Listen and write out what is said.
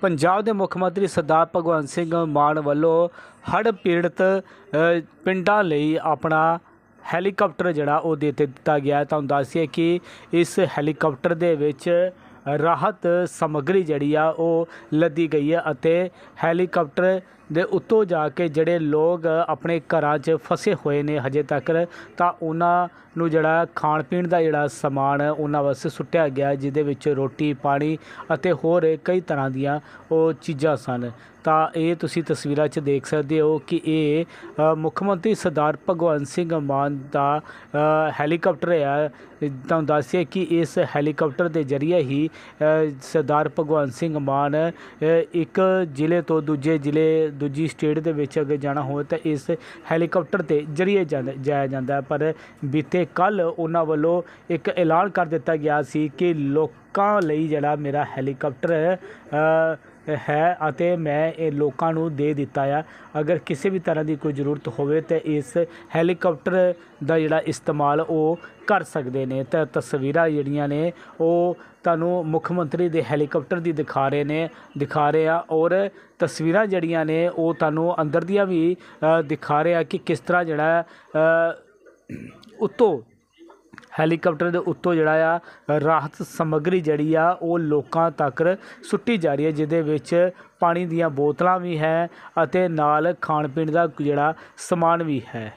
ਪੰਜਾਬ ਦੇ ਮੁੱਖ ਮੰਤਰੀ ਸਰਦਾਰ ਭਗਵੰਤ ਸਿੰਘ ਮਾਨ ਵੱਲੋਂ ਹੜ੍ਹ ਪੀੜਤ ਪਿੰਡਾਂ ਲਈ ਆਪਣਾ ਹੈਲੀਕਾਪਟਰ ਜਿਹੜਾ ਉਹ ਦੇ ਦਿੱਤਾ ਗਿਆ ਹੈ। ਤੁਹਾਨੂੰ ਦੱਸੀਏ ਕਿ ਇਸ ਹੈਲੀਕਾਪਟਰ ਦੇ ਵਿੱਚ ਰਾਹਤ ਸਮੱਗਰੀ ਜਿਹੜੀ ਆ ਉਹ ਲੱਦੀ ਗਈ ਹੈ ਅਤੇ ਹੈਲੀਕਾਪਟਰ ਦੇ ਉੱਤੋਂ ਜਾ ਕੇ ਜਿਹੜੇ ਲੋਕ ਆਪਣੇ ਘਰਾਂ 'ਚ ਫਸੇ ਹੋਏ ਨੇ ਹਜੇ ਤੱਕ ਤਾਂ ਉਹਨਾਂ ਨੂੰ ਜਿਹੜਾ ਖਾਣ ਪੀਣ ਦਾ ਜਿਹੜਾ ਸਮਾਨ ਉਹਨਾਂ ਵਾਸਤੇ ਸੁੱਟਿਆ ਗਿਆ ਜਿਹਦੇ ਵਿੱਚ ਰੋਟੀ ਪਾਣੀ ਅਤੇ ਹੋਰ ਕਈ ਤਰ੍ਹਾਂ ਦੀਆਂ ਉਹ ਚੀਜ਼ਾਂ ਸਨ। ਤਾਂ ਇਹ ਤੁਸੀਂ ਤਸਵੀਰਾਂ 'ਚ ਦੇਖ ਸਕਦੇ ਹੋ ਕਿ ਇਹ ਮੁੱਖ ਮੰਤਰੀ ਸਰਦਾਰ ਭਗਵੰਤ ਸਿੰਘ ਮਾਨ ਦਾ ਅ, ਹੈਲੀਕਾਪਟਰ ਹੈ ਤੁਹਾਨੂੰ ਦੱਸਿਆ ਕਿ ਇਸ ਹੈਲੀਕਾਪਟਰ ਦੇ ਜ਼ਰੀਏ ਹੀ ਸਰਦਾਰ ਭਗਵੰਤ ਸਿੰਘ ਮਾਨ ਇੱਕ ਜ਼ਿਲ੍ਹੇ ਤੋਂ ਦੂਜੇ ਜ਼ਿਲ੍ਹੇ ਦੂਜੀ ਸਟੇਟ ਦੇ ਵਿੱਚ ਅਗਰ ਜਾਣਾ ਹੋਵੇ ਤਾਂ ਇਸ ਹੈਲੀਕਾਪਟਰ 'ਤੇ ਜ਼ਰੀਏ ਜਾਂਦਾ- ਜਾਇਆ ਜਾਂਦਾ ਪਰ ਬੀਤੇ ਕੱਲ ਉਹਨਾਂ ਵੱਲੋਂ ਇੱਕ ਐਲਾਨ ਕਰ ਦਿੱਤਾ ਗਿਆ ਸੀ ਕਿ ਲੋਕਾਂ ਲਈ ਜਿਹੜਾ ਮੇਰਾ ਹੈਲੀਕਾਪਟਰ ਹੈ ਅਤੇ ਮੈਂ ਇਹ ਲੋਕਾਂ ਨੂੰ ਦੇ ਦਿੱਤਾ ਆ। ਅਗਰ ਕਿਸੇ ਵੀ ਤਰ੍ਹਾਂ ਦੀ ਕੋਈ ਜ਼ਰੂਰਤ ਹੋਵੇ ਤਾਂ ਇਸ ਹੈਲੀਕਾਪਟਰ ਦਾ ਜਿਹੜਾ ਇਸਤੇਮਾਲ ਉਹ ਕਰ ਸਕਦੇ ਨੇ। ਤਾਂ ਤਸਵੀਰਾਂ ਜਿਹੜੀਆਂ ਨੇ, ਉਹ ਤੁਹਾਨੂੰ ਮੁੱਖ ਮੰਤਰੀ ਦੇ ਹੈਲੀਕਾਪਟਰ ਦੀ ਦਿਖਾ ਰਹੇ ਨੇ, ਦਿਖਾ ਰਹੇ ਆ ਔਰ ਤਸਵੀਰਾਂ ਜਿਹੜੀਆਂ ਨੇ, ਉਹ ਤੁਹਾਨੂੰ ਅੰਦਰ ਦੀਆਂ ਵੀ ਦਿਖਾ ਰਹੇ ਆ ਕਿ ਕਿਸ ਤਰ੍ਹਾਂ ਜਿਹੜਾ ਉੱਤੋਂ ਹੈਲੀਕਾਪਟਰ ਦੇ ਉੱਤੋਂ ਜਿਹੜਾ ਆ, ਰਾਹਤ ਸਮੱਗਰੀ ਜਿਹੜੀ ਆ, ਉਹ ਲੋਕਾਂ ਤੱਕ ਸੁੱਟੀ ਜਾ ਰਹੀ ਹੈ, ਜਿਹਦੇ ਵਿੱਚ ਪਾਣੀ ਦੀਆਂ ਬੋਤਲਾਂ ਵੀ ਹੈ ਅਤੇ ਨਾਲ ਖਾਣ ਪੀਣ ਦਾ ਜਿਹੜਾ ਸਮਾਨ ਵੀ ਹੈ।